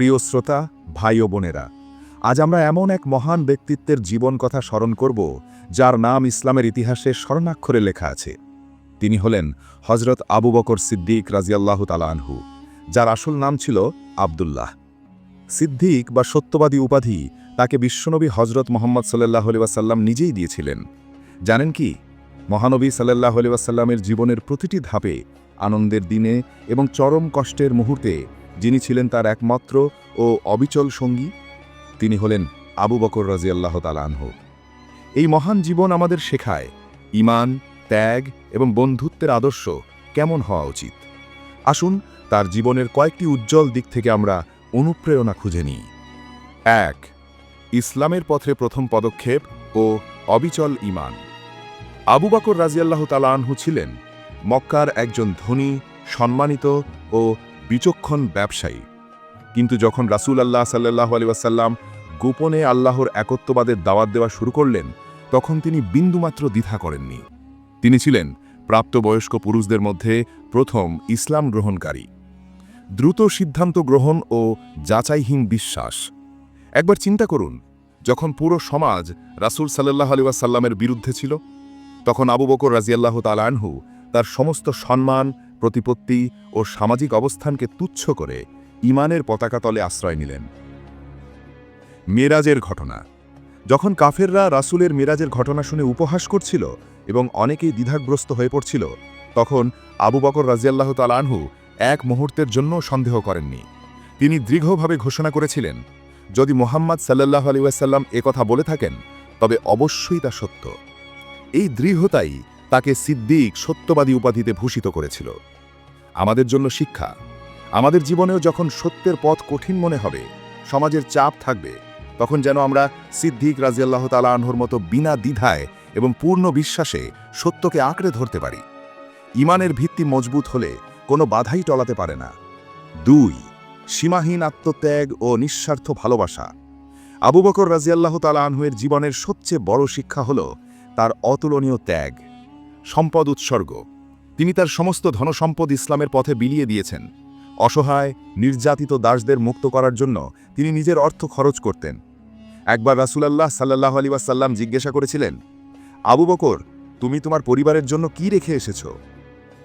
প্রিয় শ্রোতা, ভাই ও বোনেরা, আজ আমরা এমন এক মহান ব্যক্তিত্বের জীবন কথা স্মরণ করব, যার নাম ইসলামের ইতিহাসে স্মরণাক্ষরে লেখা আছে। তিনি হলেন হজরত আবু বকর সিদ্দিক রাজিয়াল্লাহ তালানহু যার আসল নাম ছিল আবদুল্লাহ। সিদ্দিক বা সত্যবাদী উপাধি তাকে বিশ্বনবী হজরত মোহাম্মদ সাল্লাহ আলিবাসাল্লাম নিজেই দিয়েছিলেন। জানেন কি? মহানবী সাল্লাহ আলিবাসাল্লামের জীবনের প্রতিটি ধাপে, আনন্দের দিনে এবং চরম কষ্টের মুহূর্তে যিনি ছিলেন তার একমাত্র ও অবিচল সঙ্গী, তিনি হলেন আবু বকর রাজিয়াল্লাহ তালানহ এই মহান জীবন আমাদের শেখায় ইমান ত্যাগ এবং বন্ধুত্বের আদর্শ কেমন হওয়া উচিত। আসুন তার জীবনের কয়েকটি উজ্জ্বল দিক থেকে আমরা অনুপ্রেরণা খুঁজে নিই। এক, ইসলামের পথে প্রথম পদক্ষেপ ও অবিচল ইমান আবু বাকর রাজিয়াল্লাহ তালানহু ছিলেন মক্কার একজন ধনী, সম্মানিত ও বিচক্ষণ ব্যবসায়ী। কিন্তু যখন রাসূল আল্লাহ সাল্লাহ আলী ওয়াসাল্লাম গোপনে আল্লাহর একত্ববাদের দাওয়াত দেওয়া শুরু করলেন, তখন তিনি বিন্দুমাত্র দ্বিধা করেননি। তিনি ছিলেন প্রাপ্তবয়স্ক পুরুষদের মধ্যে প্রথম ইসলাম গ্রহণকারী। দ্রুত সিদ্ধান্ত গ্রহণ ও যাচাইহীন বিশ্বাস। একবার চিন্তা করুন, যখন পুরো সমাজ রাসূল সাল্লাহ আলী ওয়াসাল্লামের বিরুদ্ধে ছিল, তখন আবু বকর রাজিয়াল্লাহ তালানহু তার সমস্ত সম্মান প্রতিপত্তি ও সামাজিক অবস্থানকে তুচ্ছ করে ইমানের পতাকা তলে আশ্রয় নিলেন। মেরাজের ঘটনা। যখন কাফেররা রাসূলের মেরাজের ঘটনা শুনে উপহাস করছিল এবং অনেকেই দ্বিধাগ্রস্ত হয়ে পড়ছিল, তখন আবু বকর রাজিয়াল্লাহ তালানহু এক মুহূর্তের জন্য সন্দেহ করেননি। তিনি দৃঢ়ভাবে ঘোষণা করেছিলেন, যদি মোহাম্মদ সাল্লাহ আলী ওয়াসাল্লাম কথা বলে থাকেন, তবে অবশ্যই তা সত্য। এই দৃঢ়তাই তাকে সিদ্দিক সত্যবাদী উপাধিতে ভূষিত করেছিল। আমাদের জন্য শিক্ষা। আমাদের জীবনেও যখন সত্যের পথ কঠিন মনে হবে, সমাজের চাপ থাকবে, তখন যেন আমরা সিদ্দিক রাজিয়াল্লাহ তালা আনহর মতো বিনা দ্বিধায় এবং পূর্ণ বিশ্বাসে সত্যকে আঁকড়ে ধরতে পারি। ইমানের ভিত্তি মজবুত হলে কোনো বাধাই টলাতে পারে না। দুই, সীমাহীন আত্মত্যাগ ও নিঃস্বার্থ ভালোবাসা। আবু বকর রাজিয়াল্লাহ তালা আনহুয়ের জীবনের সবচেয়ে বড় শিক্ষা হল তার অতুলনীয় ত্যাগ। সম্পদ উৎসর্গ। তিনি তার সমস্ত ধনসম্পদ ইসলামের পথে বিলিয়ে দিয়েছেন। অসহায়, নির্যাতিত দাসদের মুক্ত করার জন্য তিনি নিজের অর্থ খরচ করতেন। একবার রাসুলাল্লাহ সাল্লাহ আলী ওয়াসাল্লাম জিজ্ঞাসা করেছিলেন, আবু বকর, তুমি তোমার পরিবারের জন্য কি রেখে এসেছ?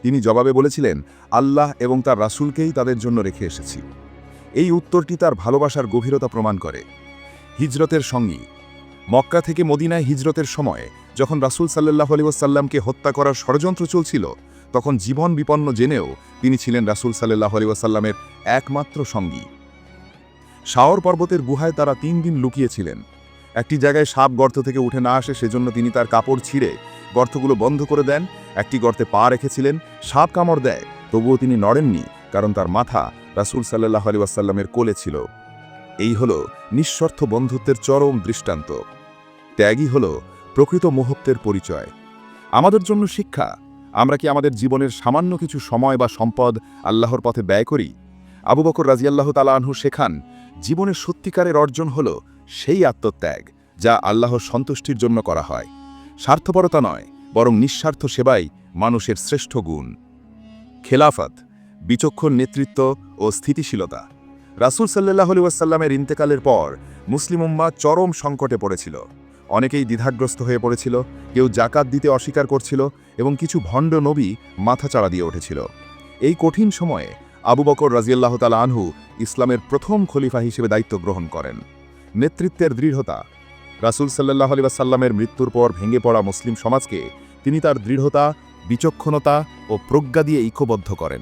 তিনি জবাবে বলেছিলেন, আল্লাহ এবং তার রাসূলকেই তাদের জন্য রেখে এসেছি। এই উত্তরটি তার ভালোবাসার গভীরতা প্রমাণ করে। হিজরতের সঙ্গী। মক্কা থেকে মদিনায় হিজরতের সময় যখন রাসূল সাল্লাহ আলী ওয়াসাল্লামকে হত্যা করার ষড়যন্ত্র চলছিল, তখন জীবন বিপন্ন জেনেও তিনি ছিলেন রাসূল সাল্লাহ আলী ওয়াসাল্লামের একমাত্র সঙ্গী। শাওর পর্বতের গুহায় তারা তিন দিন লুকিয়েছিলেন। একটি জায়গায় সাপ গর্ত থেকে উঠে না আসে সেজন্য তিনি তার কাপড় ছিঁড়ে গর্তগুলো বন্ধ করে দেন, একটি গর্তে পা রেখেছিলেন, সাপ কামড় দেয়, তবুও তিনি নড়েননি, কারণ তার মাথা রাসূল সাল্লাহ আলী ওয়াসাল্লামের কোলে ছিল। এই হল নিঃস্বার্থ বন্ধুত্বের চরম দৃষ্টান্ত। ত্যাগই হল প্রকৃত মুহূর্তের পরিচয়। আমাদের জন্য শিক্ষা। আমরা কি আমাদের জীবনের সামান্য কিছু সময় বা সম্পদ আল্লাহর পথে ব্যয় করি? আবু বকর রাজিয়াল্লাহ তালাহু শেখান জীবনের সত্যিকারের অর্জন হল সেই আত্মত্যাগ যা আল্লাহর সন্তুষ্টির জন্য করা হয়। স্বার্থপরতা নয়, বরং নিঃস্বার্থ সেবাই মানুষের শ্রেষ্ঠ গুণ। খেলাফত, বিচক্ষণ নেতৃত্ব ও স্থিতিশীলতা। রাসূল সাল্লাহ আলি ওয়াসাল্লামের ইন্তেকালের পর মুসলিম উম্মা চরম সংকটে পড়েছিল। অনেকেই দ্বিধাগ্রস্ত হয়ে পড়েছিল, কেউ জাকাত দিতে অস্বীকার করছিল এবং কিছু ভণ্ড নবী মাথাচাড়া দিয়ে উঠেছিল। এই কঠিন সময়ে আবু বকর রাজিয়াল্লাহ তালা আনহু ইসলামের প্রথম খলিফা হিসেবে দায়িত্ব গ্রহণ করেন। নেতৃত্বের দৃঢ়তা, রাসূল সাল্লাহ আলিবাসাল্লামের মৃত্যুর পর ভেঙে পড়া মুসলিম সমাজকে তিনি তার দৃঢ়তা, বিচক্ষণতা ও প্রজ্ঞা দিয়ে ঐক্যবদ্ধ করেন।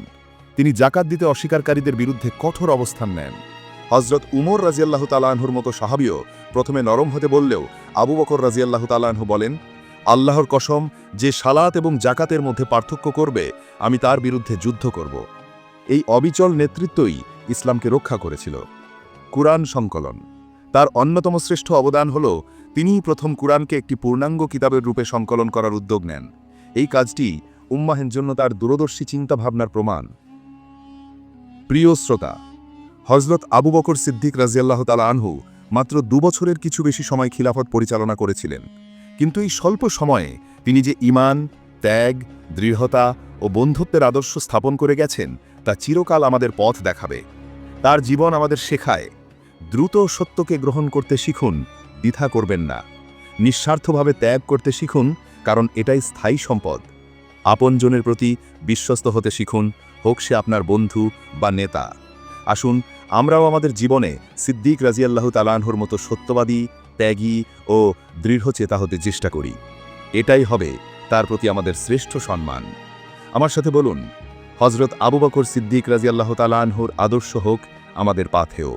তিনি জাকাত দিতে অস্বীকারীদের বিরুদ্ধে কঠোর অবস্থান নেন। হজরত উমর রাজিয়াল্লাহ তালাহুর মতো সাহাবিও প্রথমে নরম হতে বললেও আবু বকর রাজিয়াল্লাহ তালাহু বলেন, আল্লাহর কসম, যে সালাত এবং জাকাতের মধ্যে পার্থক্য করবে, আমি তার বিরুদ্ধে যুদ্ধ করব। এই অবিচল নেতৃত্বই ইসলামকে রক্ষা করেছিল। কুরআন সংকলন। তার অন্যতম শ্রেষ্ঠ অবদান হল, তিনিই প্রথম কুরআনকে একটি পূর্ণাঙ্গ কিতাবের রূপে সংকলন করার উদ্যোগ নেন। এই কাজটি উম্মাহের জন্য তার দূরদর্শী চিন্তাভাবনার প্রমাণ। প্রিয় শ্রোতা হজরত আবু বকর সিদ্দিক রাজিয়াল্লাহ তালা আনহু মাত্র দুবছরের কিছু বেশি সময় খিলাফত পরিচালনা করেছিলেন। কিন্তু এই স্বল্প সময়ে তিনি যে ইমান ত্যাগ, দৃঢ়তা ও বন্ধুত্বের আদর্শ স্থাপন করে গেছেন, তা চিরকাল আমাদের পথ দেখাবে। তার জীবন আমাদের শেখায়। দ্রুত সত্যকে গ্রহণ করতে শিখুন, দ্বিধা করবেন না। নিঃস্বার্থভাবে ত্যাগ করতে শিখুন, কারণ এটাই স্থায়ী সম্পদ। আপনজনের প্রতি বিশ্বস্ত হতে শিখুন, হোক সে আপনার বন্ধু বা নেতা। আসুন আমরাও আমাদের জীবনে সিদ্দিক রাজিয়াল্লাহ তালানহর মতো সত্যবাদী, ত্যাগী ও দৃঢ়চেতা হতে চেষ্টা করি। এটাই হবে তার প্রতি আমাদের শ্রেষ্ঠ সম্মান। আমার সাথে বলুন হজরত আবু বকর সিদ্দিক রাজিয়াল্লাহ তালানহর আদর্শ হোক আমাদের পাথেয়।